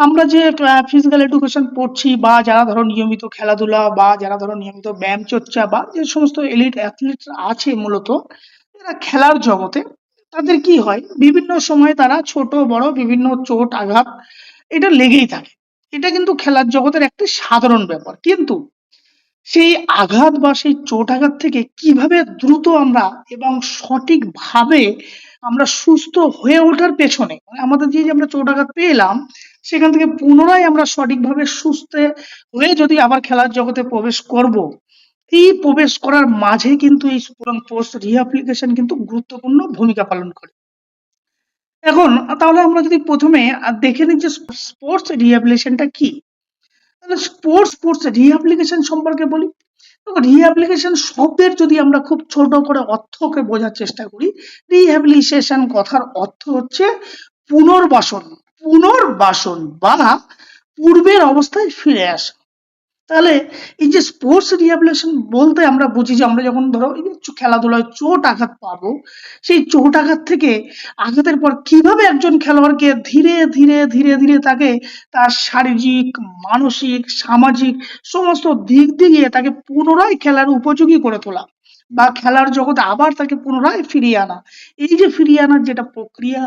আমরা যে physical education পড়ছি বা যারা ধরো নিয়মিত খেলাধুলা বা যারা ধরো নিয়মিত ব্যায়াম চর্চা বা যে সমস্ত এলিট অ্যাথলিট আছে মূলত, এরা খেলার জগতে, তাদের কি হয়? বিভিন্ন সময় তারা ছোট, বড়, বিভিন্ন চোট, আঘাত, এটা লেগেই থাকে। এটা কিন্তু খেলার জগতের একটি সাধারণ ব্যাপার। কিন্তু সেই আঘাত বা সেই চোট আঘাত থেকে কীভাবে দ্রুত আমরা এবং সঠিকভাবে আমরা সুস্থ হয়ে ওঠার পেছনে মানে আমাদের যে আমরা চোট আঘাত পেলাম সেখান থেকে পুনরায় আমরা সঠিকভাবে সুস্থ হয়ে যদি আবার খেলার জগতে প্রবেশ করব, এই প্রবেশ করার মাঝে কিন্তু এই পোস্ট রিহ্যাবিলিটেশন কিন্তু গুরুত্বপূর্ণ ভূমিকা পালন করে। এখন, তাহলে আমরা যদি প্রথমে দেখে নিই যে স্পোর্টস রিহ্যাবিলিটেশনটা কি। তাহলে স্পোর্টস স্পোর্টস রিহ্যাবিলিটেশন সম্পর্কে বলি। রিহ্যাবিলিটেশন শব্দের যদি আমরা খুব ছোট করে অর্থকে বোঝার চেষ্টা করি রিহ্যাবিলিটেশন কথার অর্থ হচ্ছে পুনর্বাসন। পুনর্বাসন বা পূর্বের অবস্থায় ফিরে আসা। তাহলে এই যে স্পোর্টস রিহ্যাবিলিটেশন বলতে আমরা বুঝি যে আমরা যখন ধরো এই যে খেলাধুলায় চোট আঘাত পাবো, সেই চোট আঘাত থেকে আঘাতের পর কীভাবে একজন খেলোয়াড়কে ধীরে ধীরে ধীরে ধীরে তাকে তার শারীরিক, মানসিক, সামাজিক সমস্ত দিক দিয়ে তাকে পুনরায় খেলার উপযোগী করে তোলা বা খেলার জগতে আবার তাকে পুনরায় ফিরিয়ে আনা। এই যে ফিরিয়ে আনার যেটা প্রক্রিয়া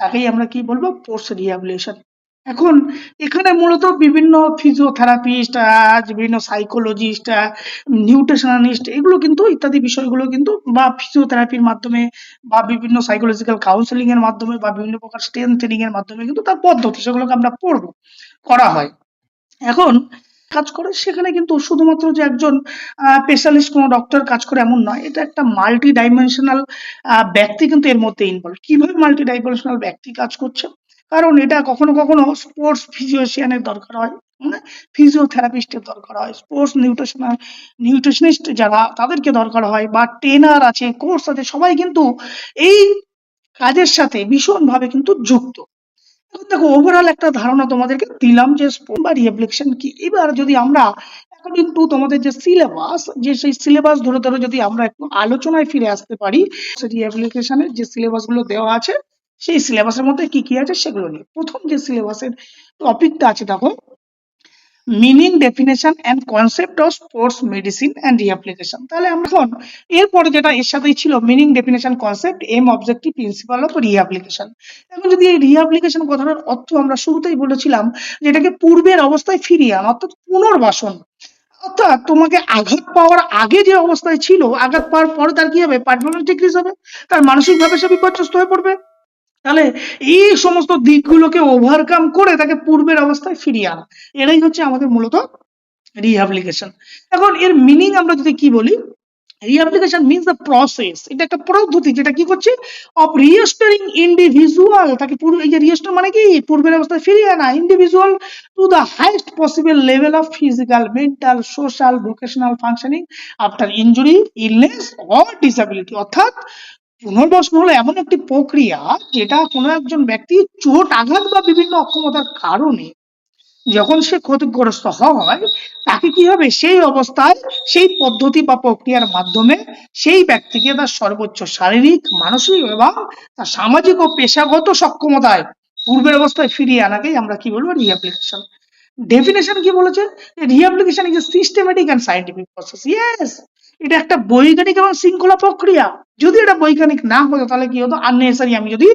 তাকেই আমরা কি বলব? পোস্ট রিহ্যাবিলিটেশন এখন এখানে মূলত বিভিন্ন ফিজিওথেরাপিস্ট বিভিন্ন সাইকোলজিস্ট নিউট্রিশনালিস্ট এগুলো কিন্তু ইত্যাদি বিষয়গুলো কিন্তু বা ফিজিওথেরাপির মাধ্যমে বা বিভিন্ন সাইকোলজিক্যাল কাউন্সেলিং এর মাধ্যমে বা বিভিন্ন প্রকার স্ট্রেন ট্রেনিং এর মাধ্যমে কিন্তু তার পদ্ধতি সেগুলোকে আমরা পড়ব, করা হয়। এখন কাজ করে, সেখানে কিন্তু শুধুমাত্র যে একজন স্পেশালিস্ট কোনো ডক্টর কাজ করে এমন নয়। এটা একটা মাল্টি ডাইমেনশনাল ব্যক্তি কিন্তু এর মধ্যে ইনভলভ কীভাবে মাল্টি ডাইমেনশনাল ব্যক্তি কাজ করছে? কারণ এটা কখনো কখনো স্পোর্টস ফিজিওশিয়ানের দরকার হয় মানে ফিজিওথেরাপিস্টের দরকার হয় স্পোর্টস নিউট্রিশনাল নিউট্রিশনিস্ট যারা, তাদেরকে দরকার হয়, বা ট্রেনার আছে কোর্স আছে, সবাই কিন্তু এই কাজের সাথে ভীষণভাবে কিন্তু যুক্ত। দেখো ওভারঅল একটা ধারণা তোমাদেরকে দিলাম যে স্পোর্ট বা রিফ্লেকশন কি। এবার যদি আমরা অ্যাকর্ডিং টু তোমাদের যে সিলেবাস যে সেই সিলেবাস ধরে ধরে যদি আমরা একটু আলোচনায় ফিরে আসতে পারি রিহ্যাবিলিটেশনের যে সিলেবাসগুলো দেওয়া আছে, সেই সিলেবাসের মধ্যে কি কি আছে সেগুলো নিয়ে। প্রথম যে সিলেবাসের টপিকটা আছে দেখো meaning definition and concept of sports medicine and rehabilitation তাহলে আমরা এখন এরপরে যেটা এর সাথেই ছিল meaning definition concept aim objective principle of rehabilitation এখন যদি এই রিহ্যাবিলিটেশন কথাটার অর্থ আমরা শুরুতেই বলেছিলাম, যেটাকে পূর্বের অবস্থায় ফিরিয়ে আনা, অর্থাৎ পুনর্বাসন। অর্থাৎ তোমাকে আঘাত পাওয়ার আগে যে অবস্থায় ছিল, আঘাত পাওয়ার পরে তার কি হবে? পারফরমেন্স ডিক্রিজ হবে। তার মানসিকভাবে সে বিপর্যস্ত হয়ে পড়বে। তাহলে এই সমস্ত দিকগুলোকে ওভারকাম করে তাকে পূর্বের অবস্থায় ফিরিয়ে আনা। এটাই হচ্ছে আমাদের মূলত রিহ্যাবিলিটেশন এখন এর মিনিং আমরা যদি কি বলি রিহ্যাবিলিটেশন মিন্স দ্য প্রসেস এটা একটা পদ্ধতি যেটা কি করছে? অফ রিস্টোরিং ইন্ডিভিজুয়াল তাকে পূর্ব, এই যে রিস্টোর মানে কি? পূর্বের অবস্থায় ফিরিয়ে আনা individual to the highest possible level of physical mental social vocational functioning after injury illness or disability অর্থাৎ পুনর্বাসন হলো এমন একটি প্রক্রিয়া যেটা কোনো একজন ব্যক্তি চোট আঘাত বা বিভিন্ন অক্ষমতার কারণে যখন সে ক্ষতিগ্রস্ত হয়, তাকে কি হবে? সেই অবস্থায়, সেই পদ্ধতি বা প্রক্রিয়ার মাধ্যমে সেই ব্যক্তিকে তার সর্বোচ্চ শারীরিক, মানসিক এবং তার সামাজিক ও পেশাগত সক্ষমতায় পূর্বের অবস্থায় ফিরিয়ে আনাকেই আমরা কি বলব? রিহ্যাবিলিটেশন ডেফিনেশন কি বলেছে? Rehabilitation is a systematic and scientific process yes এটা একটা বৈজ্ঞানিক এবং শৃঙ্খলা প্রক্রিয়া। যদি এটা বৈজ্ঞানিক না হতো, তাহলে কি হতো? আননেসারি আমি যদি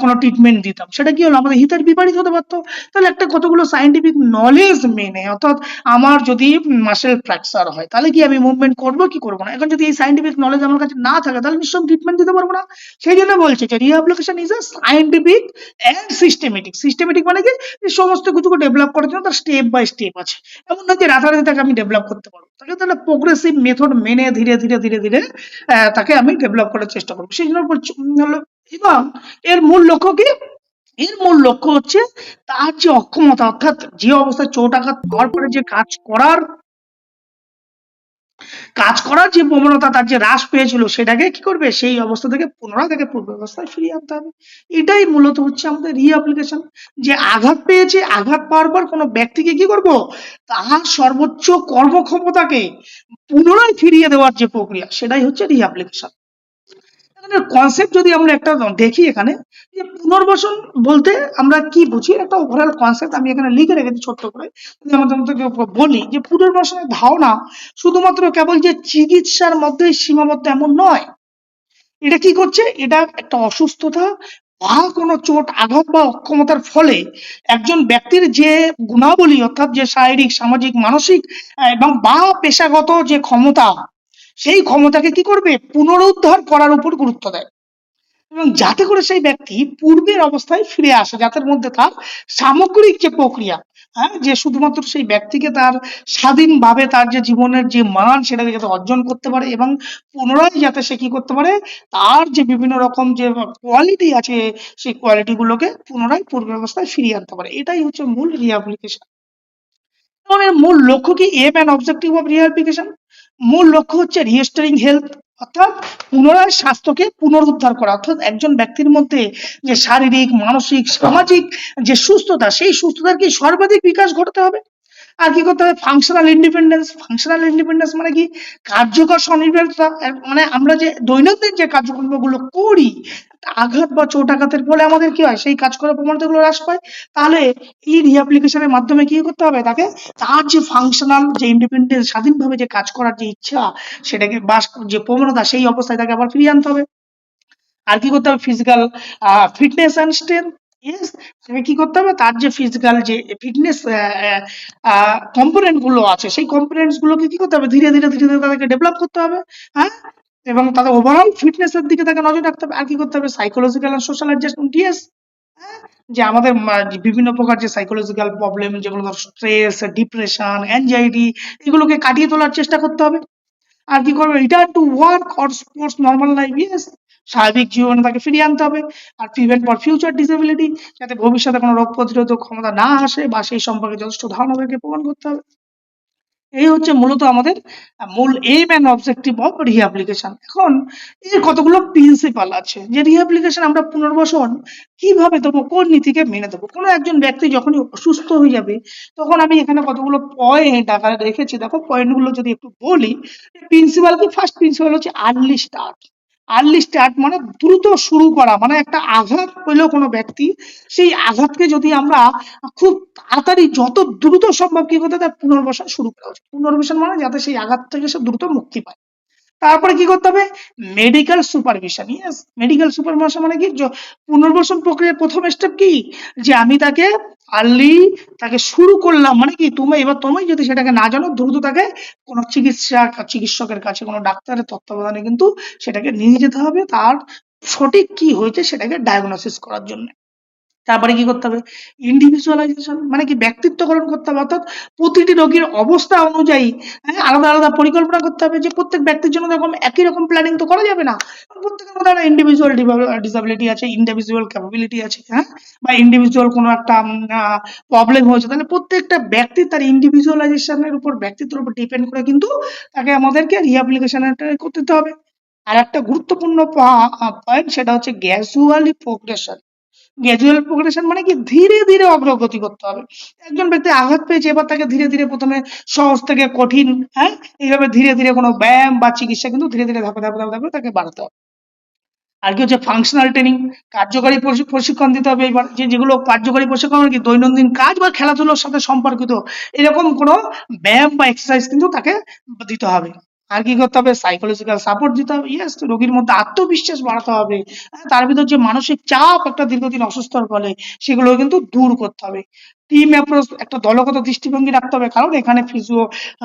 কোনো ট্রিটমেন্ট দিতাম। সেটা কি হলো? আমাদের হিতের বিপরীত হতে পারতো। তাহলে একটা কতগুলো সাইন্টিফিক নলেজ মেনে, অর্থাৎ আমার যদি মাসেল ফ্র্যাকচার হয়, তাহলে কি আমি মুভমেন্ট করব, কি করব না? এখন যদি এই সাইন্টিফিক নলেজ আমার কাছে না থাকে, তাহলে নিশ্চয়ই ট্রিটমেন্ট দিতে পারব না। সেই জন্য বলছে যে rehabilitation is a scientific and systematic systematic মানে কি? সমস্ত কিছুকে ডেভেলপ করার জন্য তার স্টেপ বাই স্টেপ আছে। এমন না যে রাতারাতি তাকে আমি ডেভেলপ করতে পারব। তাকে তাহলে প্রোগ্রেসিভ মেথড মেনে ধীরে ধীরে ধীরে ধীরে তাকে আমি ডেভেলপ করার চেষ্টা করব। সেই জন্য এবং এর মূল লক্ষ্য কি? এর মূল লক্ষ্য হচ্ছে তার যে অক্ষমতা, অর্থাৎ যে অবস্থায় চোট আঘাত পাওয়ার পরে যে কাজ করার কাজ করার যে প্রবণতা, তার যে হ্রাস পেয়েছিল, সেটাকে কি করবে? সেই অবস্থা থেকে পুনরায় তাকে পূর্ব অবস্থায় ফিরিয়ে আনতে হবে। এটাই মূলত হচ্ছে আমাদের রিঅ্যাপ্লিকেশন যে আঘাত পেয়েছে, আঘাত পাওয়ার পর কোনো ব্যক্তিকে কি করব? তার সর্বোচ্চ কর্মক্ষমতাকে পুনরায় ফিরিয়ে দেওয়ার যে প্রক্রিয়া, সেটাই হচ্ছে রিঅ্যাপ্লিকেশন কনসেপ্ট যদি আমরা একটা দেখি এখানে, যে পুনর্বাসন বলতে আমরা কি বুঝি? একটা ওভারঅল কনসেপ্ট আমি এখানে লিখে রেখেছি ছোট্ট করে, যদি আমরা বলি যে পুনর্বাসনের ধারণা শুধুমাত্র কেবল যে চিকিৎসার মধ্যেই সীমাবদ্ধ এমন নয়, এটা কি করছে? এটা একটা অসুস্থতা বা কোনো চোট, আঘাত বা অক্ষমতার ফলে একজন ব্যক্তির যে গুণাবলী অর্থাৎ যে শারীরিক, সামাজিক, মানসিক এবং বা পেশাগত যে ক্ষমতা সেই ক্ষমতাকে কি করবে? পুনরুদ্ধার করার উপর গুরুত্ব দেয়। এবং যাতে করে সেই ব্যক্তি পূর্বের অবস্থায় ফিরে আসে যাদের মধ্যে তার সামগ্রিক যে প্রক্রিয়া হ্যাঁ যে শুধুমাত্র সেই ব্যক্তিকে তার স্বাধীনভাবে তার যে জীবনের যে মান, সেটাকে যাতে অর্জন করতে পারে এবং পুনরায় যাতে সে কি করতে পারে? তার যে বিভিন্ন রকম যে কোয়ালিটি আছে, সেই কোয়ালিটি গুলোকে পুনরায় পূর্বের অবস্থায় ফিরিয়ে আনতে পারে। এটাই হচ্ছে মূল রিহ্যাবিলিটেশন এর মূল লক্ষ্য কি? Aim and objective of rehabilitation মূল লক্ষ্য হচ্ছে রিস্টোরিং হেলথ অর্থাৎ পুনরায় স্বাস্থ্যকে পুনরুদ্ধার করা। অর্থাৎ একজন ব্যক্তির মধ্যে যে শারীরিক, মানসিক, সামাজিক যে সুস্থতা, সেই সুস্থতার কি সর্বাধিক বিকাশ ঘটাতে হবে? আর কি করতে হবে? ফাংশনাল ইন্ডিপেন্ডেন্স ফাংশনাল ইন্ডিপেন্ডেন্স মানে কি? কার্যকর স্বনির্ভরতা। মানে আমরা যে দৈনন্দিন যে কার্যক্রমগুলো করি, আঘাত বা চোট আঘাতের ফলে আমাদের কি হয়? সেই কাজ করার প্রবণতাগুলো হ্রাস পায়। তাহলে এই রিঅ্যাপ্লিকেশনের মাধ্যমে কি করতে হবে? তাকে তার যে ফাংশনাল যে ইন্ডিপেন্ডেন্স স্বাধীনভাবে যে কাজ করার যে ইচ্ছা, সেটাকে বা যে প্রবণতা, সেই অবস্থায় তাকে আবার ফিরিয়ে আনতে হবে। আর কি করতে হবে? ফিজিক্যাল ফিটনেস অ্যান্ড স্ট্রেংথ তাকে কি করতে হবে? তার যে ফিজিক্যাল যে ফিটনেস কম্পোনেন্টগুলো আছে, সেই কম্পোনেন্টস গুলোকে কি করতে হবে? ধীরে ধীরে ধীরে ধীরে তাদেরকে ডেভেলপ করতে হবে হ্যাঁ? এবং তাদের ওভারঅল ফিটনেস এর দিকে তাকে নজর রাখতে হবে। আর কি করতে হবে? সাইকোলজিক্যাল আর সোশ্যাল অ্যাডজাস্টমেন্ট ইয়েস যে আমাদের বিভিন্ন প্রকার যে সাইকোলজিক্যাল প্রবলেম যেগুলো ধর স্ট্রেস ডিপ্রেশন অ্যাংজাইটি এগুলোকে কাটিয়ে তোলার চেষ্টা করতে হবে। আর কি করবে? Return to work or sports normal life yes স্বাভাবিক জীবনে তাকে ফিরিয়ে আনতে হবে আর প্রিভেন্ট ফর ফিউচার ডিসেবিলিটি যাতে ভবিষ্যতে কোনো রোগ প্রতিরোধক ক্ষমতা না আসে বা সেই সম্পর্কে যথেষ্ট ধারণা তাকে প্রমাণ করতে হবে। এই হচ্ছে মূলত আমাদের মূল aim and objective of rehabilitation এখন এর কতগুলো প্রিন্সিপাল আছে, যে রিহ্যাপ্লিকেশন আমরা পুনর্বাসন কীভাবে দেবো, কোন নীতিকে মেনে দেবো? কোনো একজন ব্যক্তি যখনই অসুস্থ হয়ে যাবে, তখন আমি এখানে কতগুলো পয়েন্ট আকারে রেখেছি। দেখো পয়েন্টগুলো যদি একটু বলি প্রিন্সিপাল কি? ফার্স্ট প্রিন্সিপাল হচ্ছে আর্লি স্টার্ট আর্লি স্টার্ট মানে দ্রুত শুরু করা মানে একটা আঘাত হইল কোনো ব্যক্তি, সেই আঘাতকে যদি আমরা খুব তাড়াতাড়ি যত দ্রুত সম্ভব কি করতে তার পুনর্বাসন শুরু করা উচিত। পুনর্বাসন মানে যাতে সেই আঘাত থেকে সে দ্রুত মুক্তি পায়। তারপরে কি করতে হবে? Medical supervision yes medical supervision মানে কি? পুনর্বাসন প্রক্রিয়ার প্রথম স্টেপ কি? যে আমি তাকে আর্লি তাকে শুরু করলাম মানে কি? তুমি এবার তুমি যদি সেটাকে না জানো, দ্রুত তাকে কোনো চিকিৎসা চিকিৎসকের কাছে, কোনো ডাক্তারের তত্ত্বাবধানে কিন্তু সেটাকে নিয়ে যেতে হবে। তার সঠিক কি হয়েছে সেটাকে ডায়াগনোসিস করার জন্য। তারপরে কি করতে হবে? ইন্ডিভিজুয়ালাইজেশন মানে কি ব্যক্তিত্বকরণ করতে হবে। অর্থাৎ প্রতিটি রোগীর অবস্থা অনুযায়ী হ্যাঁ আলাদা আলাদা পরিকল্পনা করতে হবে যে প্রত্যেক ব্যক্তির জন্য এরকম একই রকম প্ল্যানিং তো করা যাবে না। প্রত্যেকের মধ্যে একটা ইন্ডিভিজুয়াল ডিসাবিলিটি আছে ইন্ডিভিজুয়াল ক্যাপাবিলিটি আছে হ্যাঁ বা ইন্ডিভিজুয়াল কোনো একটা প্রবলেম হয়েছে। তাহলে প্রত্যেকটা ব্যক্তি তার ইন্ডিভিজুয়ালাইজেশনের উপর, ব্যক্তিত্বের উপর ডিপেন্ড করে কিন্তু তাকে আমাদেরকে রিহ্যাবিলিটেশন করতে হবে। আর একটা গুরুত্বপূর্ণ পয়েন্ট সেটা হচ্ছে গ্যাজুয়ালি প্রোগ্রেশন গ্র্যাজুয়াল প্রোগ্রেশন মানে কি? ধীরে ধীরে অগ্রগতি করতে হবে। একজন ব্যক্তি আঘাত পেয়েছে, এবার তাকে ধীরে ধীরে প্রথমে সহজ থেকে কঠিন হ্যাঁ? এইভাবে ধীরে ধীরে কোনো ব্যায়াম বা চিকিৎসা কিন্তু ধীরে ধীরে ধাপে ধাপে ধাপে ধাপে তাকে বাড়াতে হবে। আর কি হচ্ছে? ফাংশনাল ট্রেনিং কার্যকরী প্রশিক্ষণ দিতে হবে এবার। যে যেগুলো কার্যকরী প্রশিক্ষণ মানে কি? দৈনন্দিন কাজ বা খেলাধুলোর সাথে সম্পর্কিত এরকম কোনো ব্যায়াম বা এক্সারসাইজ কিন্তু তাকে দিতে হবে। আর কি করতে হবে? সাইকোলজিক্যাল সাপোর্ট দিতে হবে। ইয়েস রোগীর মধ্যে আত্মবিশ্বাস বাড়াতে হবে। তার ভিতর যে মানসিক চাপ একটা দীর্ঘদিন অসুস্থর ফলে সেগুলো কিন্তু দূর করতে হবে। টিম অ্যাপ্রোচ একটা দলগত দৃষ্টিভঙ্গি রাখতে হবে। কারণ এখানে ফিজিও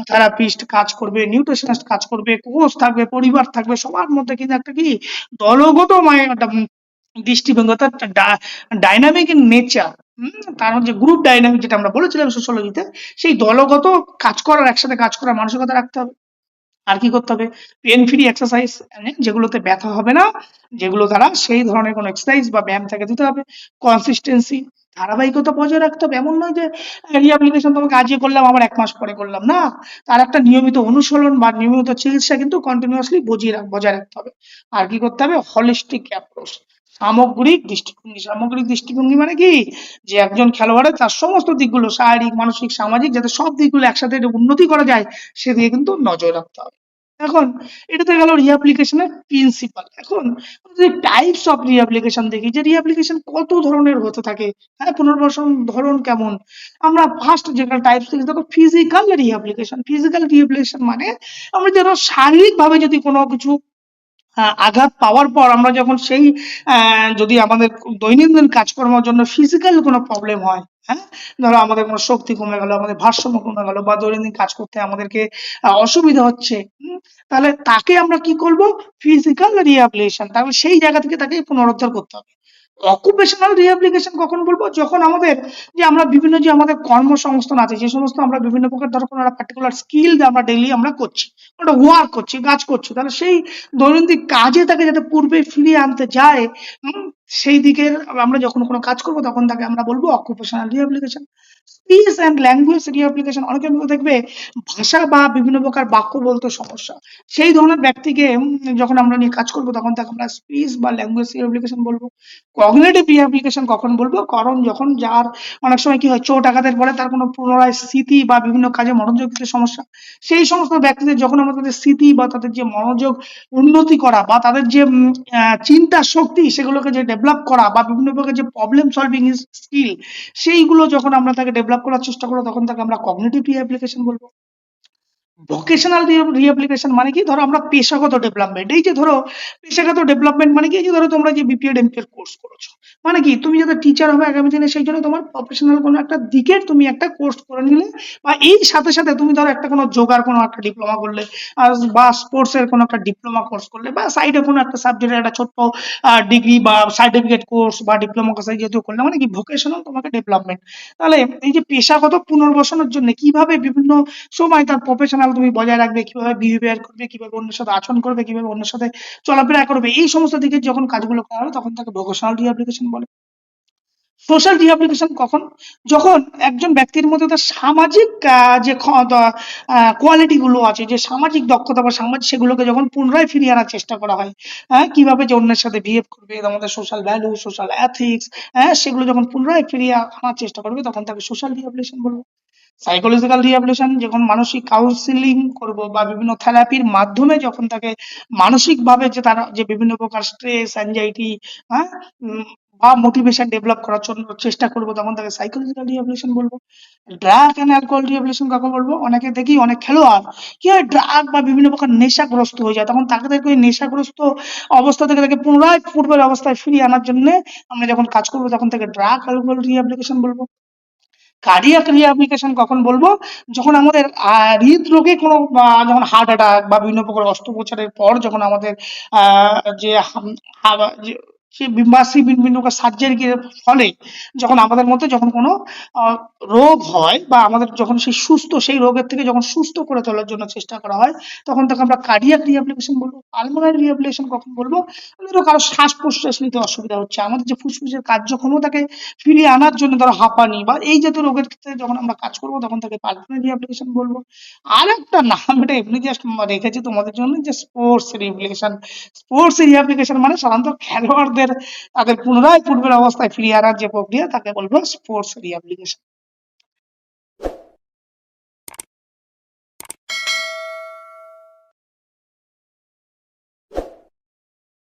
থেরাপিস্ট কাজ করবে নিউট্রিশনিস্ট কাজ করবে কোচ থাকবে, পরিবার থাকবে, সবার মধ্যে কিন্তু একটা কি? দলগত মানে দৃষ্টিভঙ্গি, অর্থাৎ ডাইনামিক ইন নেচার তার যে গ্রুপ ডাইনামিক যেটা আমরা বলেছিলাম সোশ্যোলজিতে সেই দলগত কাজ করার, একসাথে কাজ করার মানসিকতা রাখতে হবে। আর কি করতে হবে? পেন ফ্রি এক্সারসাইজ যেগুলোতে ব্যথা হবে না, যেগুলো দ্বারা সেই ধরনের কোনো এক্সারসাইজ বা ব্যায়াম থেকে দিতে হবে। কনসিস্টেন্সি ধারাবাহিকতা বজায় রাখতে হবে। এমন নয় যে রিহ্যাবিলিটেশন তোমাকে আজকে করলাম, আবার এক মাস পরে করলাম। না, তার একটা নিয়মিত অনুসরণ বা নিয়মিত চিকিৎসা কিন্তু কন্টিনিউয়াসলি বজিয়ে বজায় রাখতে হবে। আর কি করতে হবে? হলিস্টিক অ্যাপ্রোচ সামগ্রিক দৃষ্টিভঙ্গি সামগ্রিক দৃষ্টিভঙ্গি মানে কি? যে একজন খেলোয়াড়ের তার সমস্ত দিকগুলো, শারীরিক, মানসিক, সামাজিক, যাতে সব দিকগুলো একসাথে উন্নতি করা যায় সেদিকে কিন্তু নজর রাখতে হবে। এখন এটাতে গেল রিঅ্যাপ্লিকেশনের প্রিন্সিপাল এখন যদি টাইপস অফ রিঅ্যাপ্লিকেশন দেখি, যে রিঅ্যাপ্লিকেশন কত ধরনের হতে থাকে? হ্যাঁ পুনর্বাসন ধরন কেমন? আমরা ফার্স্ট যেটা টাইপস দেখি, দেখো ফিজিক্যাল রিহ্যাবিলিটেশন ফিজিক্যাল রিহ্যাবিলিটেশন মানে আমরা যেন শারীরিকভাবে যদি কোনো কিছু আঘাত পাওয়ার পর আমরা যখন সেই যদি আমাদের দৈনন্দিন কাজকর্মের জন্য ফিজিক্যাল কোনো প্রবলেম হয় হ্যাঁ? ধরো আমাদের কোনো শক্তি কমে গেল, আমাদের ভারসাম্য কমে গেল বা দৈনন্দিন কাজ করতে আমাদেরকে অসুবিধা হচ্ছে তাহলে তাকে আমরা কি করব? ফিজিক্যাল রিহ্যাবিলিটেশন তাহলে সেই জায়গা থেকে তাকে পুনরুদ্ধার করতে হবে। অকুপেশনাল রিহ্যাবিলিটেশন কখন বলব? যখন আমাদের যে আমরা বিভিন্ন যে আমাদের কর্মসংস্থান আছে, যে সমস্ত আমরা বিভিন্ন প্রকার ধরো কোনো পার্টিকুলার স্কিল আমরা ডেইলি আমরা করছি ওটা ওয়ার্ক করছি, কাজ করছি, তাহলে সেই দৈনন্দিন কাজে তাকে যাতে পূর্বে ফিরিয়ে আনতে যায় সেই দিকের আমরা যখন কোনো কাজ করব, তখন তাকে আমরা বলব occupational rehabilitation speech and language rehabilitation অনেকে দেখবে ভাষা বা বিভিন্ন প্রকার বাক্য বলতে সমস্যা। সেই ধরনের ব্যক্তিকে যখন আমরা নিয়ে কাজ করব, তখন তাকে আমরা স্পিচ বা ল্যাঙ্গুয়েজ রিহ্যাবিলিটেশন বলব। কগনিটিভ রিহ্যাবিলিটেশন কখন বলব? কারণ যখন যার, অনেক সময় কি হয় চোট আঘাতের পরে তার কোনো পুনরায় স্মৃতি বা বিভিন্ন কাজে মনোযোগ দিতে সমস্যা। সেই সমস্ত ব্যক্তিদের যখন আমরা তাদের স্মৃতি বা তাদের যে মনোযোগ উন্নতি করা বা তাদের যে চিন্তা শক্তি, সেগুলোকে যে ডেভেলপ করা বা বিভিন্ন প্রকার যে প্রবলেম সলভিং স্কিল সেইগুলো যখন আমরা তাকে ডেভেলপ করার চেষ্টা করো তখন তাকে আমরা কগনিটিভ রিহ্যাবিলিটেশন বলব। ভোকেশনাল রিহ্যাবিলিটেশন মানে কি? ধরো আমরা পেশাগত ডেভেলপমেন্ট এই যে ধরো পেশাগত ডেভেলপমেন্ট মানে কি? এই যে ধরো তোমরা যে বিপিএড এমপিএড কোর্স করেছ। মানে কি? তুমি যাতে টিচার হবে আগামী দিনে, সেই জন্য তোমার প্রফেশনাল কোনো একটা দিকের তুমি একটা কোর্স করে নিলে বা এই সাথে সাথে তুমি ধরো একটা কোনো যোগার, কোনো একটা ডিপ্লোমা করলে বা স্পোর্টস এর কোনো একটা ডিপ্লোমা কোর্স করলে, বা সাইডে কোনো একটা সাবজেক্টের একটা ছোট্ট ডিগ্রি বা সার্টিফিকেট কোর্স বা ডিপ্লোমা কোর্স যেহেতু করলে মানে কি ভোকেশনাল তোমাকে ডেভেলপমেন্ট তাহলে এই যে পেশাগত পুনর্বাসনের জন্য কীভাবে বিভিন্ন সময় তার প্রফেশনাল তুমি বজায় রাখবে, কীভাবে বিহেভিয়ার করবে, কীভাবে অন্যের সাথে আচরণ করবে, কীভাবে অন্যের সাথে চলাফেরা করবে, এই সমস্ত দিকে যখন কাজগুলো করা হবে তখন তাকে ভোকেশনাল রিহ্যাবিলিটেশন বলে। সোশ্যাল রিহ্যাবিলিটেশন কখন? যখন একজন ব্যক্তির মধ্যে তার সামাজিক যে কোয়ালিটি গুলো আছে, যে সামাজিক দক্ষতা বা সামাজিক সেগুলোকে যখন পুনরায় ফিরিয়ে আনার চেষ্টা করা হয় হ্যাঁ কীভাবে যে অন্যের সাথে বিহেভ করবে, আমাদের সোশ্যাল ভ্যালু সোশ্যাল এথিক্স হ্যাঁ সেগুলো যখন পুনরায় ফিরিয়ে আনার চেষ্টা করবে, তখন তাকে সোশ্যাল রিহ্যাবিলিটেশন বলব। সাইকোলজিক্যাল রিহ্যাবিলিটেশন যখন মানসিক কাউন্সিলিং করব বা বিভিন্ন থেরাপির মাধ্যমে যখন তাকে মানসিকভাবে যে তার যে বিভিন্ন প্রকার স্ট্রেস অ্যাংজাইটি হ্যাঁ বা মোটিভেশন ডেভেলপ করার জন্য চেষ্টা করব, তখন তাকে সাইকোলজিক্যাল রিহ্যাবিলিটেশন বলব। ড্রাগ অ্যান্ড অ্যালকোহল রিহ্যাবিলিটেশন কাকে বলব? অনেকে দেখি অনেক খেলোয়াড় কি হয় ড্রাগ বা বিভিন্ন প্রকার নেশাগ্রস্ত হয়ে যায়। তখন তাদেরকে ওই নেশাগ্রস্ত অবস্থা থেকে তাকে পুনরায় পূর্বের অবস্থায় ফিরিয়ে আনার জন্য আমরা যখন কাজ করব, তখন তাকে ড্রাগ অ্যালকোহল রিহ্যাবিলিটেশন বলব। কার্ডিয়াক রিহ্যাবিলিটেশন কখন বলব? যখন আমাদের হৃদরোগে কোনো যখন হার্ট অ্যাটাক বা বিভিন্ন প্রকার অস্ত্রোপচারের পর যখন আমাদের যে যে বিম্বাসী প্রকার সার্জারির ফলে যখন আমাদের মধ্যে যখন কোনো রোগ হয় বা আমাদের যখন সেই সুস্থ, সেই রোগের থেকে যখন সুস্থ করে তোলার জন্য চেষ্টা করা হয়, তখন তাকে আমরা কার্ডিয়াক রিহ্যাবিলিটেশন বলব পালমোনারি রিহ্যাবিলিটেশন কখন বলব, ধরো কারও শ্বাস প্রশ্বাস নিতে অসুবিধা হচ্ছে। আমাদের যে ফুসফুসের কার্যক্ষমতাকে ফিরিয়ে আনার জন্য ধরো হাঁপানি বা এই জাতীয় রোগের ক্ষেত্রে যখন আমরা কাজ করব, তখন তাকে পালমোনারি রিহ্যাবিলিটেশন বলব। আর একটা নাম, এটা এমনি জাস্ট রেখেছি তোমাদের জন্য যে স্পোর্টস রিহ্যাবিলিটেশন স্পোর্টস রিহ্যাবিলিটেশন মানে সাধারণত খেলোয়াড়দের তাদের পুনরায় পূর্বের অবস্থায় ফিরিয়ে আনার যে প্রক্রিয়া তাকে বলব স্পোর্টস রিহ্যাবিলিটেশন